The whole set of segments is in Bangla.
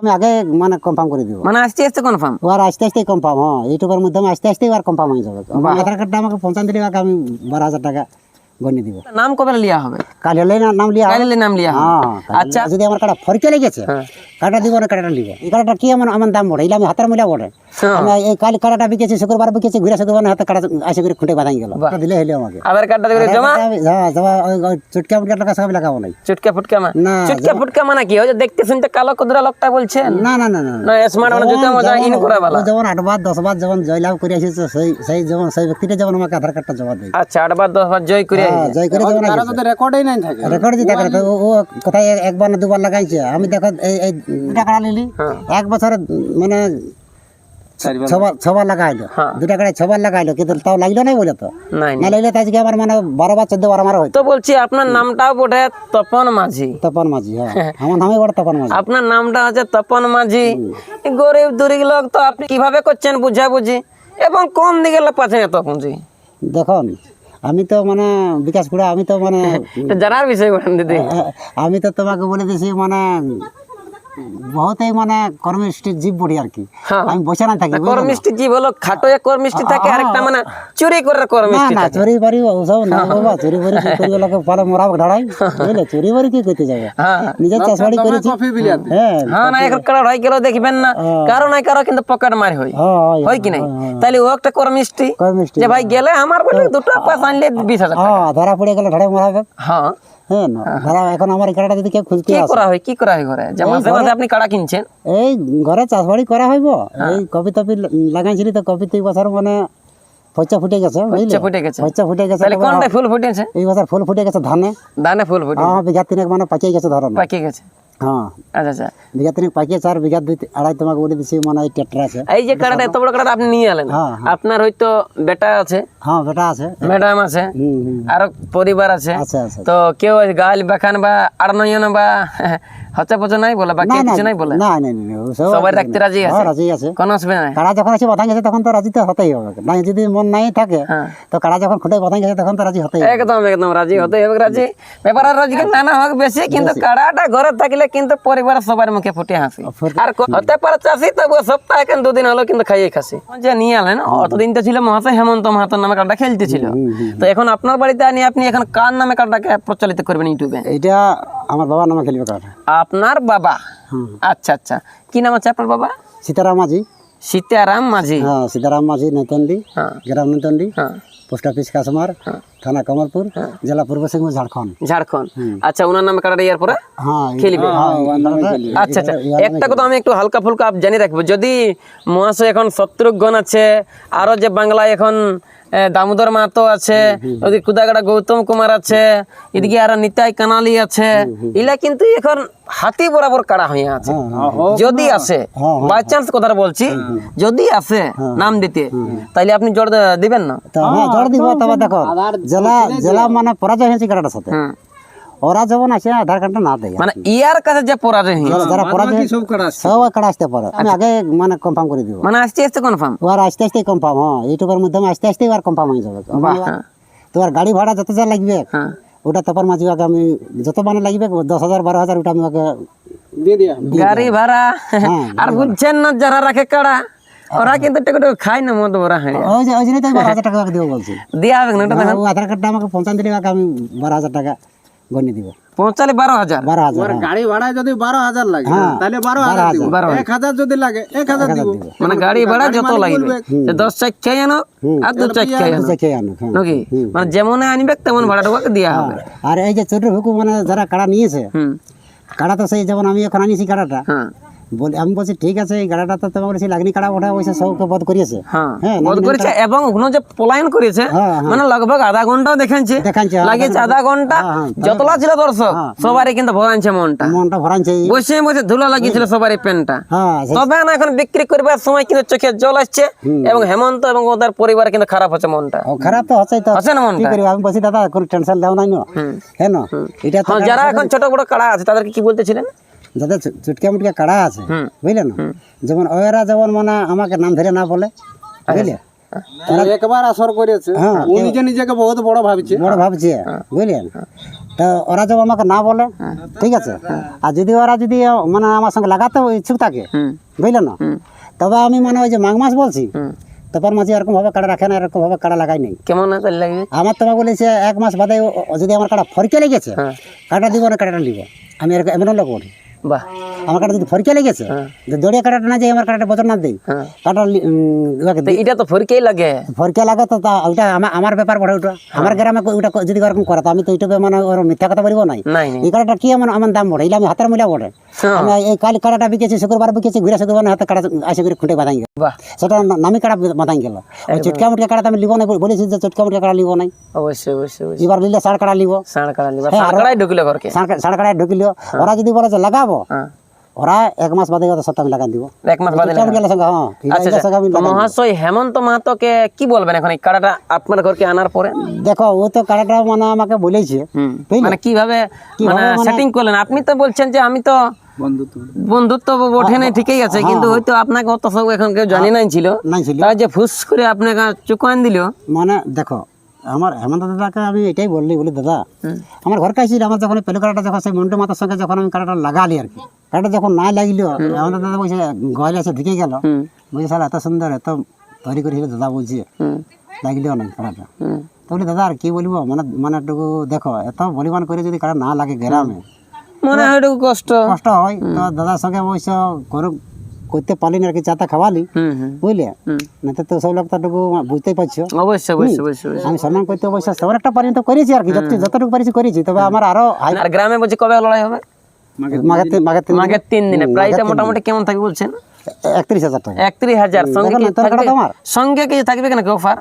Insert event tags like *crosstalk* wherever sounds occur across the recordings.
আমি আগে মানে কনফার্ম করে দিব। মানে আস্তে আস্তে কনফার্ম ও আর আস্তে আস্তে কনফার্ম হ্যাঁ ইউটিউবের মাধ্যমে আস্তে আস্তে কনফার্ম হয়ে যাবে। আমার আধার কার্ডটা আমাকে পৌঁছান দিলে আমি বারো হাজার টাকা দিব। নাম কবে লিয়া হবে? কাল নাম লিয়া। নাম লিয়া হ্যাঁ আচ্ছা। যদি আমার কাটা ফরকে লেগেছে হ্যাঁ। কাটা দিব না কাটা লিব এই কাটাটা কি আমার আমার দাম বড়ে এলে আমি হাতের মূল্য বড়ে হ্যাঁ। এই কাল কাটাটা বিকেছি শুক্রবার বিকেছি ঘুরে শুক্রবার হাতে কাটা আসে করে খুঁটে বাঁধাই গেল। দিলে হইলে আমাকে। আধার কার্ডটা দেখে জমা? হ্যাঁ জমা ওই ওই চুটকা মুটকা টাকা সব লাগাবো নাই। চুটকা ফুটকা মা না, চুটকা ফুটকা মানে কি? ওই যে দেখতে শুনতে কালো কুদরা লোকটা বলছেন? না না না না না। স্মার্ট মানে জুতা মজা ইন করা বালা। যেমন আট বার দশ বার যেমন জয়লাভ করে এসেছে সেই সেই যেমন সেই ব্যক্তিটা যেমন আমাকে আধার কার্ডটা জমা দেয় আচ্ছা আট বার দশ বার জয় করে হ্যাঁ, জয় করে যেমন রেকর্ডই নাই থাকে। রেকর্ড দিতে পারে তো ও কোথায় একবার না দুবার লাগাইছে? আমি দেখো এই নিলি হ্যাঁ। এক বছরে মানে ছবার ছবার লাগাইলো। হ্যাঁ। দুটা কাড়ায় ছবার লাগাইলো কিন্তু তাও লাগল নাই বলে তো। না লাগলে আজকে আমার মানে বারো বার চোদ্দ বার আমার হইতো। তো বলছি আপনার নামটাও বটে তপন মাঝি। তপন মাঝি হ্যাঁ। আমার নামে বড় তপন মাঝি। আপনার নামটা হচ্ছে তপন মাঝি। গরিব দুরিব লোক তো আপনি কীভাবে করছেন বুঝা বুঝি এবং কোন দিকে পাচ্ছেন এত পুঁজি দেখুন আমি তো মানে বিকাশ কুড়া আমি তো মানে *laughs* জানার বিষয় দিদি। আমি তো তোমাকে বলে দিছি মানে বহুতই মানে জীব বড়ি আর কি। হ্যাঁ। আমি বসে না থাকি জীব হলো খাটো এক কর্মিষ্টি থাকে আরেকটা মানে চুরি করে না কর্মিষ্টি না চুরি বাড়ি ওসব না বাবা চুরি বাড়ি কি করি লোকে পরে মরাব ঢাড়াই বুঝলে? চুরি বাড়ি কি করতে যাবে? হ্যাঁ। নিজের চাষ বাড়ি করেছি। কফি বিলিয়াতে হ্যাঁ হ্যাঁ না এখন কারও হয়ে গেল দেখবেন না কারও নাই কারও কিন্তু পকেট মারি হয়। হয় হয় কি নাই? তাহলে ও একটা কর্মিষ্টি যে ভাই গেলে আমার বলে দুটো পাস আনলে বিশ হাজার হ্যাঁ ধরা পড়ে গেলে ঢাড়াই মরাবে হ্যাঁ। হ্যাঁ না। এখন আমার এই কাটাটা যদি কেউ খুঁজতে কি করা হয় কি করা হয় ঘরে? যে মাসে মাসে আপনি কাড়া কিনছেন। এই ঘরে চাষ করা হইব। হ্যাঁ। এই কপি লাগাইছিলি তো কপি বছর মানে পচা ফুটে গেছে বুঝলে? ফুটে গেছে। পচা ফুটে গেছে তাহলে তবে ফুল ফুটেছে? এই বছর ফুল ফুটে গেছে ধানে। ধানে ফুল ফুটে। হ্যাঁ বিঘা তিনেক মানে পাকিয়ে গেছে ধরো পাকিয়ে গেছে। হ্যাঁ। আচ্ছা আচ্ছা। বিঘা তিনেক পাকিয়েছে আর বিঘা দুই আড়াই তোমাকে বলে দিছি মানে এই ট্রেক্টর আছে। এই যে কাড়াটা এত বড় কাড়াটা আপনি নিয়ে এলেন। হ্যাঁ, আপনার হয়তো বেটা আছে। হ্যাঁ বেটা আছে। ম্যাডাম আছে। আরও পরিবার আছে। তো কেউ গাল বাখান বা আড়নয়ন বা হচ্ছে পচে নাই বলে বা কিছু নাই বলে? না না না সবাই রাখতে রাজি আছে? হ্যাঁ রাজি আছে। কোনো অসুবিধা নাই। কাড়া যখন আছে বাঁধা গেছে তখন তো রাজি তো হতেই হবে। না যদি মন নাই থাকে হ্যাঁ। তো কাড়া যখন খুঁটে বাঁধা গেছে তখন তো রাজি হতেই একদম একদম রাজি হতে হবে রাজি। ব্যাপার আর রাজি টানা হোক বেশি কিন্তু কাড়াটা ঘরে থাকলে কিন্তু পরিবারের সবার মুখে ফুটে হাসি। আর হতে পারে চাষি তবু সপ্তাহে কেন দুদিন হলো কিন্তু খাইয়ে খাসি। যে নিয়ে আলেন অতদিন তো ছিল মহাশয় হেমন্ত মাহাতোর নামে কার্ডটা খেলতেছিল। তো এখন আপনার বাড়িতে আনি আপনি এখন কার নামে কার্ডটাকে প্রচলিত করবেন ইউটিউবে? এটা আমার বাবার নামে খেলবে কাড়া আপনার বাবা? আচ্ছা আচ্ছা। কি নাম আছে আপনার বাবা? সীতারাম মাঝি। সীতারাম মাঝি। হ্যাঁ সীতারাম মাঝি নৈতন্ডি হ্যাঁ। গ্রাম নৈতন্ডি। হ্যাঁ। পোস্ট অফিস কাসমার থানা কমলপুর জেলা পূর্ব সিংভূম ঝাড়খণ্ড। ঝাড়খণ্ড। আচ্ছা ওনার নামে কার্ডটা ইয়ার পরে? হ্যাঁ খেলবে। হ্যাঁ, আচ্ছা আচ্ছা। একটা কথা আমি একটু হালকা ফুলকা জানিয়ে রাখব। যদি মহাশয় এখন শত্রুঘ্ন আছে আরও যে বাংলায় এখন দামোদর মাহাতো আছে ওদিকে কুদাগাড়া গৌতম কুমার আছে এদিকে আরও নিতাই কানালি আছে। এলা কিন্তু এখন হাতি বরাবর কাড়া হয়ে আছে। যদি আসে হ্যাঁ, বাই চান্স কথা বলছি যদি আছে নাম দিতে তাইলে আপনি জোর দিবেন না। হ্যাঁ জোর দিব তবে দেখো জেলা জেলা মানে পরাজয় হয়েছে কাটাটার সাথে। ওরা যেমন আছে আধার কার্ডটা না দেয় মানে ইয়ার কাছে যে পরাজয় হয়েছে যারা পরাজয় সব কাটা আছে সব কাটা আসতে পারে। আমি আগে মানে কনফার্ম করে দিব। মানে আসতে আসতে কনফার্ম ও আর আস্তে আস্তে কনফার্ম হ্যাঁ ইউটিউবের মাধ্যমে আস্তে আস্তে আর কনফার্ম হয়ে যাবে। হ্যাঁ তোমার গাড়ি ভাড়া যত যা লাগবে হ্যাঁ। ওটা তপর মাঝি আগে আমি যত মানে লাগবে দশ হাজার বারো হাজার ওটা আমি আগে গাড়ি ভাড়া? হ্যাঁ, আর বুঝছেন না যারা রাখে কাড়া? ওরা কিন্তু টেকে টেকে খায় না মদ ভরা হয়। ওই যে ওই জন্যই তো আমি বারো হাজার টাকা দিব বলছি। দেওয়া হবে না ওটা আধার কার্ডটা আমাকে পঞ্চান্ন দিলে আমি বারো হাজার টাকা দিব। পৌঁছালে বারো হাজার। বারো হাজার হ্যাঁ। গাড়ি ভাড়া যদি বারো হাজার লাগে হ্যাঁ, তাহলে বারো হাজার। এক হাজার যদি লাগে এক হাজার দিব। মানে গাড়ি ভাড়া যত লাগবে। দশ চাক খেয়ে আনো আর দু চাক্কাই আনো। খেয়ে হ্যাঁ। নাকি? মানে যেমন আনবে তেমন ভাড়াটা ওকে দেওয়া হবে। আর এই যে ছোট ভুকু মানে যারা কাড়া নিয়েছে কাড়া তো সেই যেমন আমি এখন আনিছি কাড়াটা হ্যাঁ। বলি আমি বলছি ঠিক আছে এই গাড়াটা তো তোমার বলেছি লাগনি কাড়া সবকে বধ করিয়েছে। হ্যাঁ হ্যাঁ, বোধ করেছে এবং ওখানে যে পলায়ন করেছে হ্যাঁ, হ্যাঁ। মানে লগভগ আধা ঘন্টাও দেখাচ্ছে লাগিয়েছে আধা ঘণ্টা। যতলা ছিল দর্শক সবারই কিন্তু মনটা। মনটা বসে বসে ধুলা লাগিয়েছিল সবারই পেনটা। তবে না এখন বিক্রি করবার সময় কিন্তু চোখে জল আসছে এবং হেমন্ত এবং ওদের পরিবার কিন্তু খারাপ হচ্ছে মনটা। খারাপ তো হচ্ছেই তো। আছে না কি মনটা করি আমি বলছি দাদা কোনো টেনশন দাও নাই না হ্যাঁ না এটা যারা এখন ছোট বড় কাড়া আছে তাদেরকে কি বলতেছিলেন যাদের চু- চুটকা মুটকা কাড়া আছে বুঝলে না? যেমন ওরা যেমন মানে আমাকে নাম ধরে না বলে বুঝলে? একবার আসর করেছে। হ্যাঁ, ও নিজে নিজেকে বহুত বড় ভাবছে। বড় ভাবছে বুঝলেন তো ওরা যদি আমাকে না বলে ঠিক আছে? আর যদি ওরা যদি মানে আমার সঙ্গে লাগাতে ইচ্ছুক থাকে বুঝলেন না? তবে আমি মানে ওই যে মাঘ মাস বলছি তারপর মাঝে এরকম ভাবে কাটা রাখে না এরকম ভাবে কাটা লাগাই নেই। কেমন লাগবে আমার তোমাকে বলেছে এক মাস বাদে যদি আমার কাটা ফরকে লেগেছে হ্যাঁ। কাটা দিব না কাটাটা নিব। আমি এরকম এমন লোক বলি। বাহ। আমার কাটা যদি ফরকে লেগেছে দড়িয়া কাটাটা না যাই আমার কাটাটা বছর না দিই। হ্যাঁ। কাটা লি- উম, ওকে তো এটা তো ফরকেই লাগে। ফরকে লাগে তো তা ওটা আমার আমার ব্যাপার পড়ে ওটা আমার গ্রামে ওটা যদি ওরকম করে তো আমি তো ইউটিউবে মানে ওর মিথ্যা কথা বলব নাই। নাই নাই। এই কাটাটা কি আমার আমার দাম বড়ে? এগুলো আমি হাতের মূল্য বড়ে। হ্যাঁ। আমি এই কাল কাটাটা বিকেছি শুক্রবার বিকেছি ঘুরে শুক্রবার হাতে কাটা আসে করে খুঁটে বাঁধাই গেল। সেটা নামি কাটা বাঁধাই গেল। ওই চটকা মুটকা কাটা আমি লিব নাই বলেছি যে চটকা মুটকা কাটা লিব নাই। অবশ্যই অবশ্যই এবার লিলে সার কাটা লিব। সাড় ঢুকলে ঘরকে ঢুকিল। ওরা যদি বলে যে লাগাবো হ্যাঁ। ওরা এক মাস বাদে ওদের সপ্তাহে লাগাই দিব। এক মাস বাদে সঙ্গে হ্যাঁ আচ্ছা আচ্ছা। মহাশয় হেমন্ত মাহাতোকে কি বলবেন এখন? এই কাড়াটা আপনার ঘরকে আনার পরে? দেখো ও তো কাটাটা মানে আমাকে বলেছে। মানে কীভাবে মানে মানে- সেটিং করলেন? আপনি তো বলছেন যে আমি তো বন্ধুত্ব। ওঠে নাই ঠিকই আছে কিন্তু হয়তো আপনাকে অত সব এখন কেউ জানি নাই ছিল। নাই যে ফুস করে আপনাকে চুকান দিল। মানে দেখো আমার হেমন্ত দাদাকে আমি এটাই বললি বলি দাদা আমার ঘর কাছে আমার যখন পেলু কাটাটা যখন সেই মন্টু মাতার সঙ্গে যখন আমি কাটাটা লাগালি আর কি কাটাটা যখন না লাগল হেমন্ত দাদা বলছে গয়লা এসে ঢুকে গেল। বলছে স্যার এত সুন্দর এত তৈরি করেছিল দাদা বলছে লাগলেও না কাটাটা। তো বলি দাদা আর কি বলব? মানে মানে একটু দেখো এত বলিমান করে যদি কাটা না লাগে গ্রামে মনে একটু কষ্ট। কষ্ট হয়। তো দাদার সঙ্গে অবশ্য করো করতে পারলি না আর কি চাটা খাওয়ালি? বুঝলে? না তো সব লোক তো বুঝতেই পারছ। অবশ্যই অবশ্যই অবশ্যই অবশ্যই। আমি সম্মান করতে অবশ্য তেমন একটা পর্যন্ত করেছি আর কি যতটুকু পারিছি করেছি তবে আমার আরও আর গ্রামে বলছি কবে লড়াই হবে? মাঘের তিন- দিনে। প্রাইসটা মোটামুটি কেমন থাকবে বলছেন? একত্রিশ হাজার টাকা। একত্রিশ হাজার। সঙ্গে? সঙ্গে কি থাকবে কেন অফার?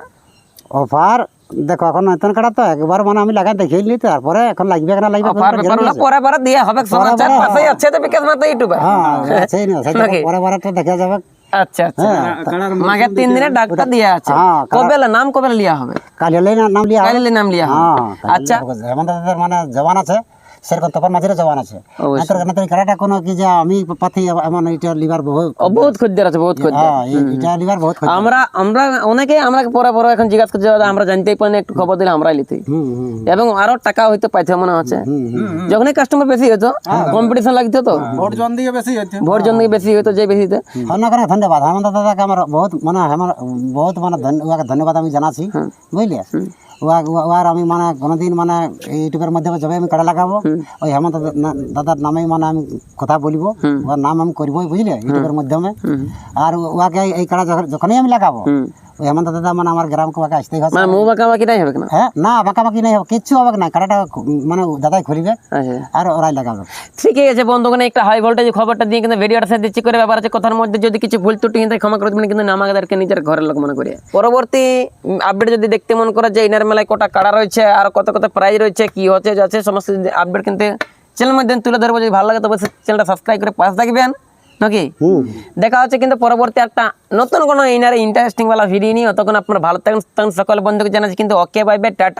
অফার? দেখো এখন নতুন কাটা তো একবার মানে আমি লাগাই দেখে নিই তারপরে এখন লাগবে কেনা লাগবে অফার ব্যাপার হলো পরে পরে দিয়ে হবে সমাচার পাশেই আছে তো বিকাশ মাতা ইউটিউবে হ্যাঁ সেই না সেটা পরে পরেটা দেখা যাবে। আচ্ছা আচ্ছা। কাড়ার মাঘের তিন দিনে ডাকটা দিয়ে আছে। হ্যাঁ, কবে নাম কবে লিয়া হবে? কাল হলেই না নাম লিয়া হবে। কাইলে নাম লিয়া হবে। হ্যাঁ আচ্ছা। হেমন্ত দাদার মানে জবান আছে। সেরকম তখন মাঝে জবান আছে। কোনো কি যে আমি পাথি এমন এটা লিভার বহুত বহুত খদ্দের আছে বহুত খদ্দের হ্যাঁ এটা লিভার বহুত আমরা আমরা অনেকে আমরা পরে পরে এখন জিজ্ঞাসা করছি আমরা জানতেই পারি একটু খবর দিলে আমরাই লিতে এবং আরও টাকা হয়তো পাইতে মনে হচ্ছে। যখনই কাস্টমার বেশি হতো কম্পিটিশন লাগতো তো। ভোট জন দিয়ে বেশি ভোট জন্য বেশি হতো যে বেশিতে অনেক ধন্যবাদ। হেমন্ত দাদাকে আমার বহুত মানে আমার বহুত মানে ধন্য- ধন্যবাদ আমি জানাচ্ছি। বুঝলে? ওয়ার আমি মানে কোনোদিন মানে ইউটিউবের মাধ্যমে যবে আমি কাটা লাগাবো ওই হেমন্ত দাদার নামে মানে আমি কথা বলব ওর নাম আমি করবোই বুঝলে? ইউটিউবের মাধ্যমে। আর ওয়াকে এই কাটা যখনই আমি লাগাবো ওই হেমন্ত দাদা মানে আমার গ্রামকে ওকে আসতেই হবে। মানে মুখ বাঁকা বাকি নাই হবে না হ্যাঁ না বাঁকাবাকি নাই হবে কিচ্ছু হবে না কাটাটা মানে দাদাই খুলিবে আচ্ছা। আর ওরাই লাগাবে। ঠিকই আছে বন্ধুগণ একটা হাই ভোল্টেজ খবরটা দিয়ে কিন্তু ভিডিওটা সাথে করে ব্যাপার আছে কথার মধ্যে যদি কিছু ভুল ত্রুটি ক্ষমা করে দেবেন কিন্তু আমাদেরকে নিজের ঘরের লোক মনে করি পরবর্তী আপডেট যদি দেখতে মন করে যে ইনার মেলায় কটা কাড়া রয়েছে আর কত কত প্রাইজ রয়েছে কি হচ্ছে যাচ্ছে সমস্ত আপডেট কিন্তু চ্যানেল মধ্যে তুলে ধরবো যদি ভালো লাগে তবে চ্যানেলটা সাবস্ক্রাইব করে পাশে থাকবেন নাকি দেখা হচ্ছে কিন্তু পরবর্তী একটা নতুন কোনো ইনার ইন্টারেস্টিং वाला ভিডিও নিয়ে তখন আপনারা ভালো থাকেন সকল বন্ধুকে জানাচ্ছি কিন্তু ওকে বাই বাই টাটা